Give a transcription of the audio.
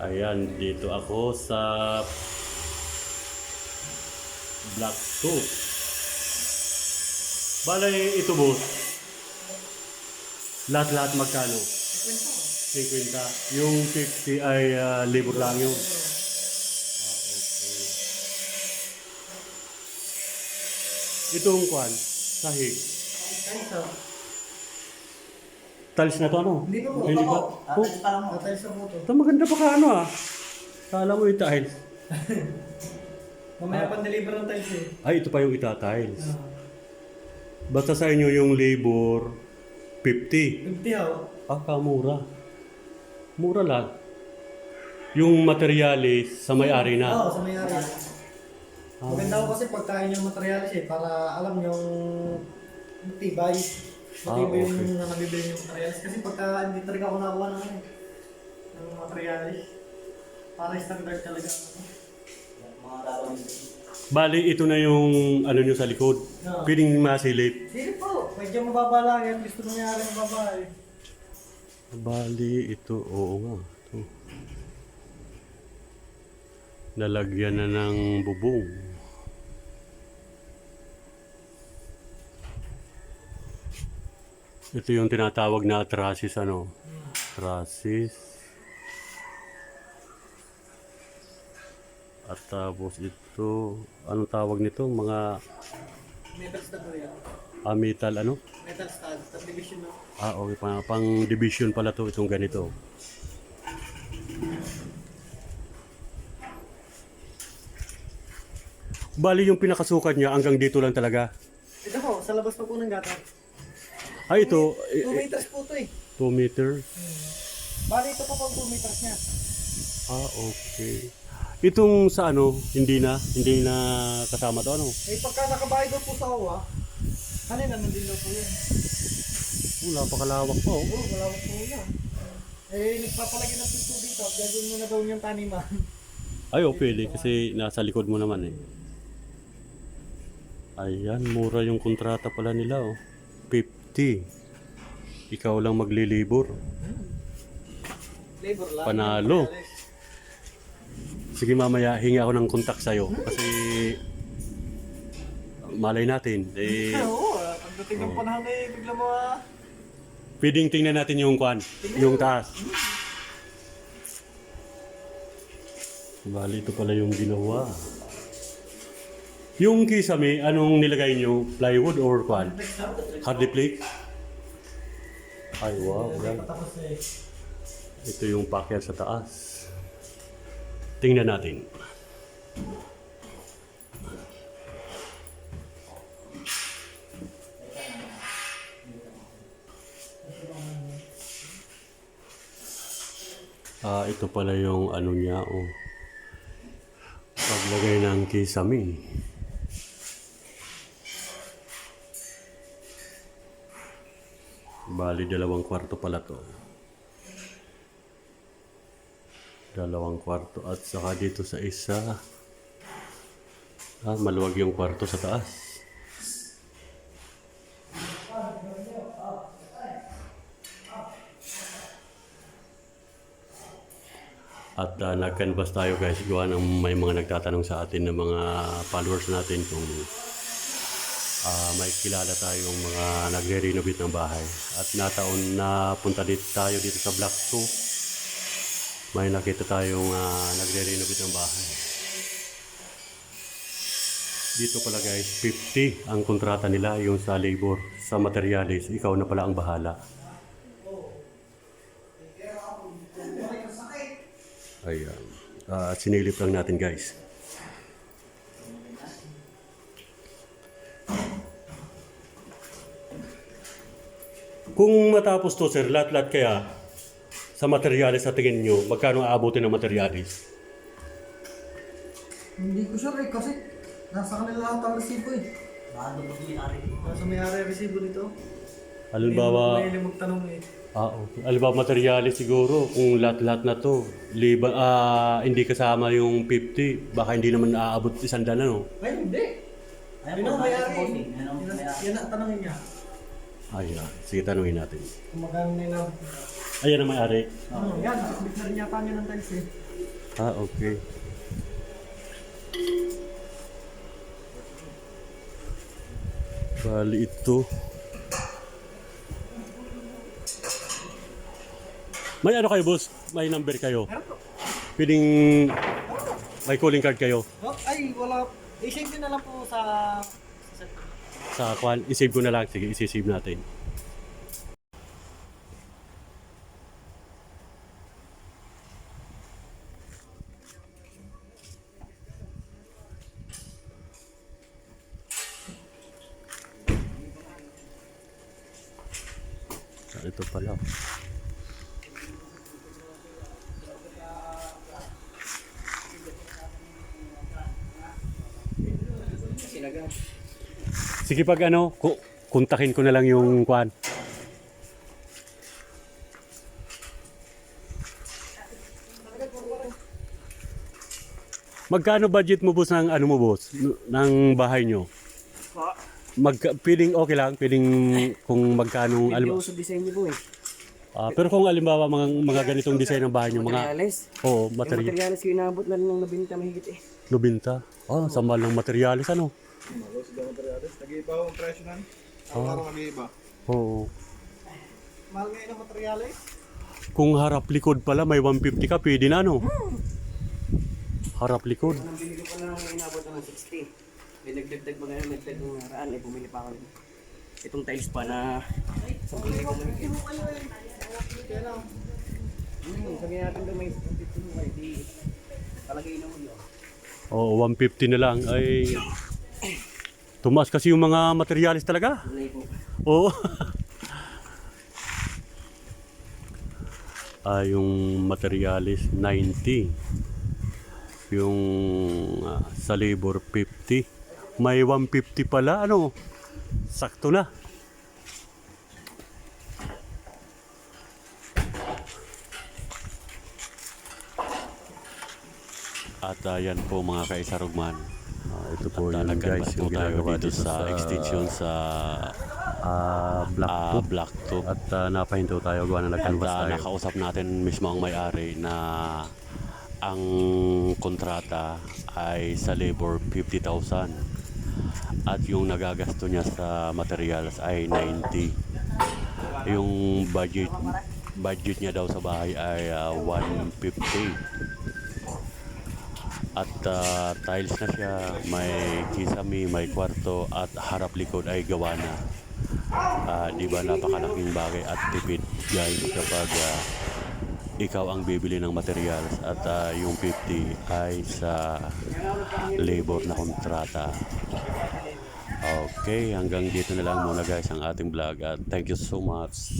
Ayan, dito ako sa Black 2. Balay ito boss. Lahat-lahat magkano? 50. Yung 50 ay ah, libo lang yun. Ah, okay. Itong kwan, sahig. Tiles na to ano? Hindi pa po. Hindi ba? Oh, Tatay sa photo. ito maganda pa ka ano ah. Kala mo yung tiles. Mamaya pang deliver ng tiles eh. Ay, ito pa yung ita-tiles. Basta sa inyo yung labor, 50. 50 ho. Ah, kamura. Mura lang. Yung materialis sa may-ari Oo, na. sa may-ari. Ah. Maganda ko kasi pagkain yung materialis eh, para alam yung tibay. Ah, Matibay okay. yung nabibili yung materialis. Kasi pagka hindi talaga ako nakuha ng ano eh, ng materialis. Para standard talaga. ano. Bali, ito na yung ano nyo sa likod. Oo. Piling masilip. Sige po, medyo mababa lang yan. Gusto nangyari ng babae. Bali, ito, oo nga. Ito. Nalagyan na ng bubong. Ito yung tinatawag na trasis, ano? Trasis. At tapos ito, anong tawag nito? Mga Metal stud yan. ah, metal, ano? Metal stud, subdivision no? Ah, okay. Pang, pang division pala to itong ganito. Bali yung pinakasukat niya hanggang dito lang talaga. Ito po, sa labas pa po ng gata. Ay, ito. 2 meters po ito eh. 2 meter. Bali ito po pang 2 meters niya. Ah, okay. Itong sa ano, hindi na, hindi na kasama to ano. Eh pagka nakabayad po sa OWA, kanina nandun daw po yan. Wala pa kalawak pa oh. Oo, wala po yan. Eh, nagpapalagay ng pinto dito, gagawin mo na daw niyang taniman. Ay, oh, pwede kasi nasa likod mo naman eh. Ayan, mura yung kontrata pala nila oh. 50. Ikaw lang maglilibor. Labor lang. Panalo. Sige mamaya, hingi ako ng kontak sa'yo. Kasi malay natin. Eh, Oo, pagdating ng panahon eh, bigla mo ah. pwedeng tingnan natin yung kwan, yung taas. Bali, ito pala yung ginawa. Yung kisame, anong nilagay nyo? Plywood or kwan? Hardiplex? Ay, wow. Yan. Ito yung packet sa taas. Tingnan natin. Ah, ito pala yung ano niya, oh. Paglagay ng kisame. Bali, dalawang kwarto pala to. Dalawang kwarto at saka dito sa isa. Ah, maluwag yung kwarto sa taas. At uh, nag-canvas tayo guys, gawa ng may mga nagtatanong sa atin ng mga followers natin kung ah, may kilala tayong mga nagre-renovate ng bahay. At nataon na punta dito tayo dito sa Block 2 may nakita tayong uh, nagre-renovate ng bahay. Dito pala guys, 50 ang kontrata nila yung sa labor, sa materialis. Ikaw na pala ang bahala. Ayan. Ah, sinilip lang natin guys. Kung matapos to sir, lahat-lahat kaya sa materialis sa tingin nyo, magkano aabutin ng materialis? hindi ko sure eh, kasi nasa kanila lahat ang resibo eh. Nasa may-ari ang resibo dito. Halimbawa, May magtanong eh. ah, okay. Halimbawa materialis siguro, kung lahat-lahat na to, liba, ah, hindi kasama yung 50, baka hindi naman aabot isang daan ano. Ay, hindi. Yun ang may-ari. Ang- Yan ang tanongin niya. Ayan, sige tanungin natin. Kung magkano nila. Ayan ang may-ari. Ano, yan, rin yata niya ng tiles eh. Ah, okay. Bali ito. May ano kayo, boss? May number kayo? Pwedeng may calling card kayo Oh, ay, wala. I-save nyo na lang po sa... sa kwan. I-save ko na lang. Sige, isi-save natin. Ah, Ito pala. Sige pag ano, ku- kontakin ko na lang yung kwan. Magkano budget mo boss ng ano mo boss? Ng bahay nyo? Mag piling okay lang, piling kung magkano alim, sa design niyo po eh. Ah, pero kung alimbawa mga mga ganitong design ng bahay nyo, mga oh, Yung material materials ko inaabot na rin ng nabinta mahigit eh. lubinta. Ah, sa mahal ng materialis ano? Nag-iiba ang presyo nan. Ang araw nag-iiba. Oo. Mahal ngayon ang materyales. Kung harap likod pala may 150 ka, pwede na no? Harap likod. Nang binili ko na na ng 60. May nagdagdag ba ngayon, nagdagdag ng raan, eh bumili pa ako. rin. Itong tiles pa na 10,000 mahigit. Kaya lang. Hmm, sabihin natin doon may 15 mo di palagay na mo yun. Oo, 150 na lang ay tumaas kasi yung mga materialis talaga. Oo. ah, yung materialis 90. Yung ah, sa labor 50. May 150 pala ano. Sakto na. At ah, yan po mga kaisarugman. Ah, ito po yung guys yung ginagawa dito sa extension sa ah, Black, Black Tube. At uh, napahinto tayo gawa na nagkanvas tayo. nakausap natin mismo ang may-ari na ang kontrata ay sa labor 50,000 at yung nagagasto niya sa materials ay 90 yung budget budget niya daw sa bahay ay ah, 150 at ah, tiles na siya, may kisame, may kwarto at harap likod ay gawa na. Ah, di ba napakalaking bagay at tipid guys kapag ah, ikaw ang bibili ng materials at ah, yung 50 ay sa labor na kontrata. Okay, hanggang dito na lang muna guys ang ating vlog at thank you so much.